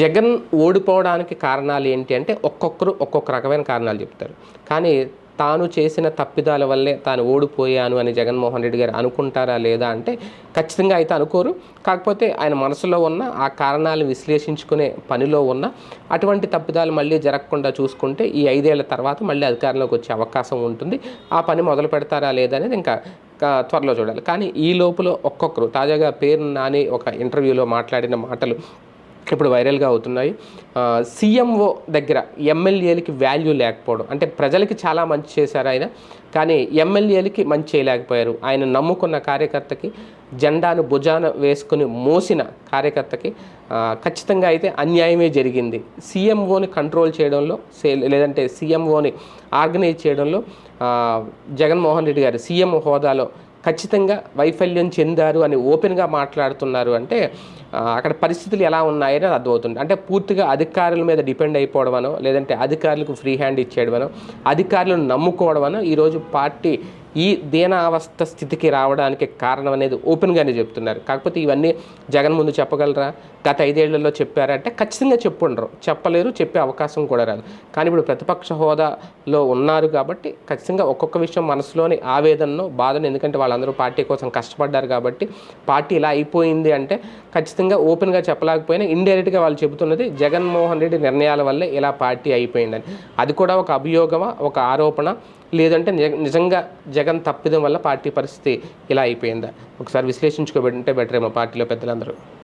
జగన్ ఓడిపోవడానికి కారణాలు ఏంటి అంటే ఒక్కొక్కరు ఒక్కొక్క రకమైన కారణాలు చెప్తారు. కానీ తాను చేసిన తప్పిదాల వల్లే తాను ఓడిపోయాను అని జగన్మోహన్ రెడ్డి గారు అనుకుంటారా లేదా అంటే ఖచ్చితంగా అయితే అనుకోరు. కాకపోతే ఆయన మనసులో ఉన్న ఆ కారణాలు విశ్లేషించుకునే పనిలో ఉన్న అటువంటి తప్పిదాలు మళ్ళీ జరగకుండా చూసుకుంటే ఈ ఐదేళ్ళ తర్వాత మళ్ళీ అధికారంలోకి వచ్చే అవకాశం ఉంటుంది. ఆ పని మొదలు పెడతారా లేదా అనేది ఇంకా త్వరలో చూడాలి. కానీ ఈ లోపల ఒక్కొక్కరు తాజాగా పేరు నాని ఒక ఇంటర్వ్యూలో మాట్లాడిన మాటలు ఇప్పుడు వైరల్గా అవుతున్నాయి. సీఎంఓ దగ్గర ఎమ్మెల్యేలకి వాల్యూ లేకపోవడం అంటే ప్రజలకి చాలా మంచి చేశారు ఆయన కానీ ఎమ్మెల్యేలకి మంచి చేయలేకపోయారు. ఆయన నమ్ముకున్న కార్యకర్తకి జెండాను భుజాన వేసుకుని మోసిన కార్యకర్తకి ఖచ్చితంగా అయితే అన్యాయమే జరిగింది. సీఎంఓని కంట్రోల్ చేయడంలో లేదంటే సీఎంఓని ఆర్గనైజ్ చేయడంలో జగన్మోహన్ రెడ్డి గారు సీఎం హోదాలో ఖచ్చితంగా వైఫల్యం చెందారు అని ఓపెన్గా మాట్లాడుతున్నారు అంటే అక్కడ పరిస్థితులు ఎలా ఉన్నాయని అర్థమవుతుంది. అంటే పూర్తిగా అధికారుల మీద డిపెండ్ అయిపోవడమనో లేదంటే అధికారులకు ఫ్రీ హ్యాండ్ ఇచ్చేయడమనో అధికారులను నమ్ముకోవడమనో ఈరోజు పార్టీ ఈ దీనావస్థ స్థితికి రావడానికి కారణం అనేది ఓపెన్గానే చెప్తున్నారు. కాకపోతే ఇవన్నీ జగన్ ముందు చెప్పగలరా? గత ఐదేళ్ళలో చెప్పారంటే ఖచ్చితంగా చెప్పుండరు. చెప్పలేరు చెప్పే అవకాశం కూడా రాదు. కానీ ఇప్పుడు ప్రతిపక్ష హోదాలో ఉన్నారు కాబట్టి ఖచ్చితంగా ఒక్కొక్క విషయం మనసులోని ఆవేదనను బాధను ఎందుకంటే వాళ్ళందరూ పార్టీ కోసం కష్టపడ్డారు కాబట్టి పార్టీ ఇలా అయిపోయింది అంటే ఖచ్చితంగా ఓపెన్గా చెప్పలేకపోయినా ఇండైరెక్ట్గా వాళ్ళు చెబుతున్నది జగన్మోహన్ రెడ్డి నిర్ణయాల వల్లే ఇలా పార్టీ అయిపోయిందని. అది కూడా ఒక అభియోగమా ఒక ఆరోపణ? లేదంటే నిజంగా జగన్ తప్పిదం వల్ల పార్టీ పరిస్థితి ఇలా అయిపోయిందా? ఒకసారి విశ్లేషించుకోబెట్టే బెటర్ ఏమో పార్టీలో పెద్దలందరూ.